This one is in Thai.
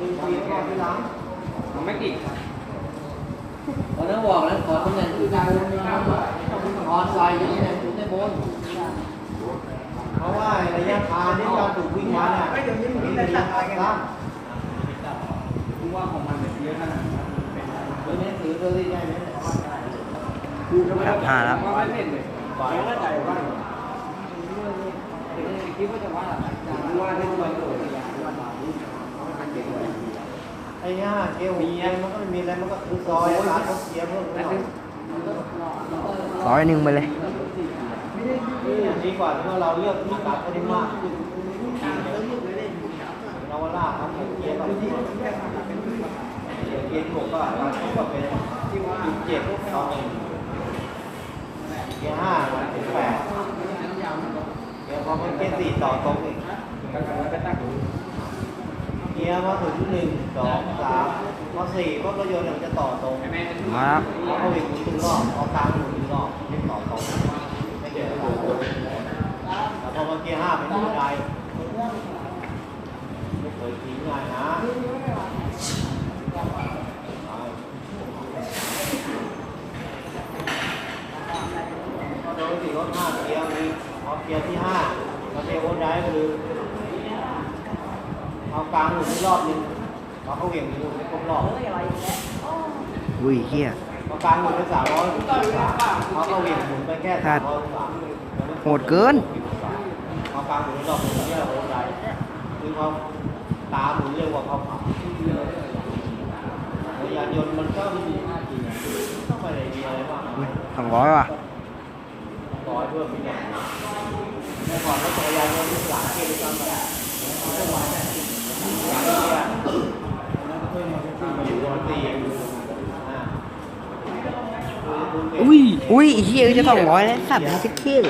นึ่งปีก่อนที่หลังมันไม่ติดครับตอนนั้นบอกแล้วขอตำแหน่งผู้การลยนะครับออนไลน์อย่างนี้นี่ยคุณได้บนเพราะว่าระยะทางที่เราถูกวิ่งมาเนี่ยไม่เดี๋ยวนี้มีระยะทางกันคุณว่าของมันเยอะขนาดนั้นเป็นเดี๋ยวนี้ถือตัวที่ได้ไหมครับห้าแล้วว่าไม่เล่นเลยเดี๋ยวใจว่าคิดว่าจะว่าว่าได้ด้วยโอ้ยว่าบาลีมันเก่งเลย ไอ้ย่าเกลมีมันก็ไม่มีอะไรมันก็คือซอยร้านเขาเสียเพิ่มไปหน่อยร้อยหนึ่งไปเลยดีกว่าที่ว่าเราเลือกที่ตัดได้มากเราว่าล่าครับเกียร์แบบที่เกียร์หกก็เราก็เป็นที่ว่าเจ็ดต่อหนึ่งเกียร์ห้าถึงแปดเกียร์พอมันเกียร์สี่ต่อตรงอีกก็การไปตั้ง เกียร์มาถึงหนึ่งสองสามพอสี่ก็รถยนต์มันจะต่อตรงแม่มาแล้วเอาเข้าไปหมุนถึงรอบเอากลางหมุนถึงรอบไม่ต่อตรงไม่เกี่ยวกับแต่พอมาเกียร์ห้าเป็นบันไดไม่เคยทิ้งง่ายนะก็โดยสี่รถห้าเกียร์มีเอาเกียร์ที่ห้ามาเทโอนได้คือ เอากลางหมุนรอบนึงเอาเข้าเหวี่ยงหมุนไม่ครบรอบอุ้ยเฮียเอากลางหมุนไปสามร้อยเอาเข้าเหวี่ยงหมุนไปแค่สามร้อยองศาโหดเกินเอากลางหมุนรอบหมุนเนี่ยโอ้ไรคือเขาตาหมุนเร็วกว่าเขาขับจักรยานยนต์มันก็ไม่ต้องไปไหนมีอะไรมากสองร้อยว่ะร้อยเพิ่มอีกอย่างเมื่อก่อนรถจักรยานยนต์ที่หลังเกด้วยซ้ำไปไม่ไหวเนี่ย อุ้ยอุ้ยไอ้เฮียจะสองร้อยแล้วสัตว์มันคิเที่ย